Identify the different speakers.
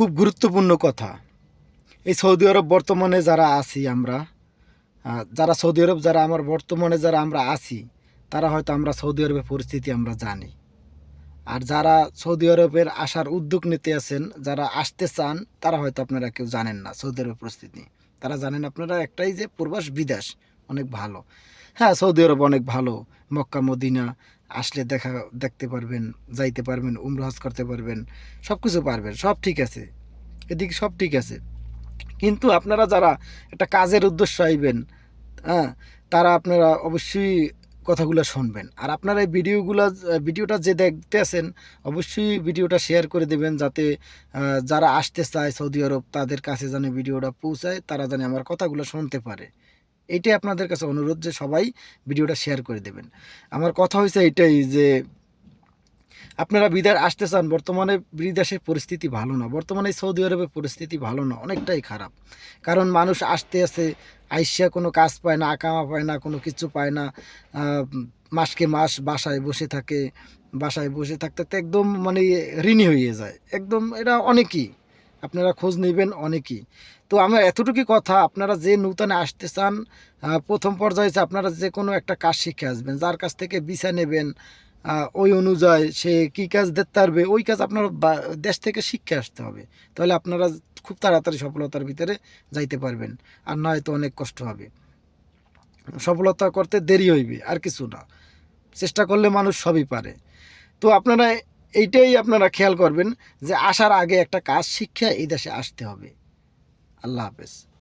Speaker 1: খুব গুরুত্বপূর্ণ কথা। এই সৌদি আরব বর্তমানে যারা আছি আমরা যারা সৌদি আরব, যারা আমার বর্তমানে যারা আমরা আছি, তারা হয়তো আমরা সৌদি আরবের পরিস্থিতি আমরা জানি। আর যারা সৌদি আরবের আসার উদ্যোগ নিতে আছেন, যারা আসতে চান, তারা হয়তো আপনারা কেউ জানেন না সৌদি আরবের পরিস্থিতি। তারা জানেন আপনারা একটাই যে প্রবাস বিদেশ অনেক ভালো। হ্যাঁ সৌদি আরব অনেক ভালো। মক্কা, মদিনা আসলে দেখা, দেখতে পারবেন, যাইতে পারবেন উমরাজ করতে পারবেন সব কিছু পারবেন, সব ঠিক আছে, এদিকে সব ঠিক আছে। কিন্তু আপনারা যারা একটা কাজের উদ্দেশ্য আইবেন হ্যাঁ তারা আপনারা অবশ্যই কথাগুলো শুনবেন। আর আপনারা এই ভিডিওগুলো, ভিডিওটা যে দেখতে আছেন অবশ্যই ভিডিওটা শেয়ার করে দেবেন যাতে যারা আসতে চায় সৌদি আরব, তাদের কাছে যেন ভিডিওটা পৌঁছায়, তারা যেন আমার কথাগুলো শুনতে পারে। এইটাই আপনাদের কাছে অনুরোধ যে সবাই ভিডিওটা শেয়ার করে দেবেন। আমার কথা হয়েছে এটাই যে, আপনারা বিদেশ আসতে চান, বর্তমানে বিদেশের পরিস্থিতি ভালো না। বর্তমানে সৌদি আরবের পরিস্থিতি ভালো না, অনেকটাই খারাপ। কারণ মানুষ আসতে আসে, আইসা কোনো কাজ পায় না, আকামা পায় না, কোনো কিছু পায় না। মাসকে মাস বাসায় বসে থাকে, বাসায় বসে থাকতে একদম মানে ঋণী হয়ে যায়। একদম এটা অনেকই। আপনারা খোঁজ নেবেন অনেকই। তো আমার এতটুকু কথা, আপনারা যে নূতনে আসতে চান প্রথম পর্যায়ে আপনারা যে কোনো একটা কাজ শিখে আসবেন, যার কাছ থেকে ভিসা নেবেন ওই অনুযায়ী সে কী কাজ দেখতে পারবে, ওই কাজ আপনার দেশ থেকে শিখে আসতে হবে। তাহলে আপনারা খুব তাড়াতাড়ি সফলতার ভিতরে যাইতে পারবেন, আর নয় তো অনেক কষ্ট হবে। সফলতা করতে দেরি হইবে, আর কিছু না। চেষ্টা করলে মানুষ সবই পারে। তো আপনারা এইটাই আপনারা খেয়াল করবেন যে আসার আগে একটা কাজ শিক্ষা এই দেশে আসতে হবে। আল্লাহ হাফেজ।